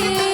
रे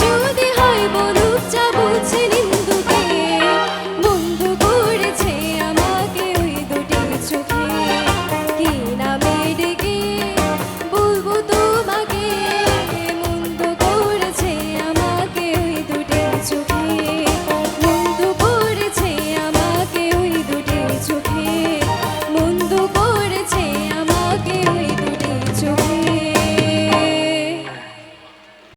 যদি হয় বলুক যা বলছে নিন্দা।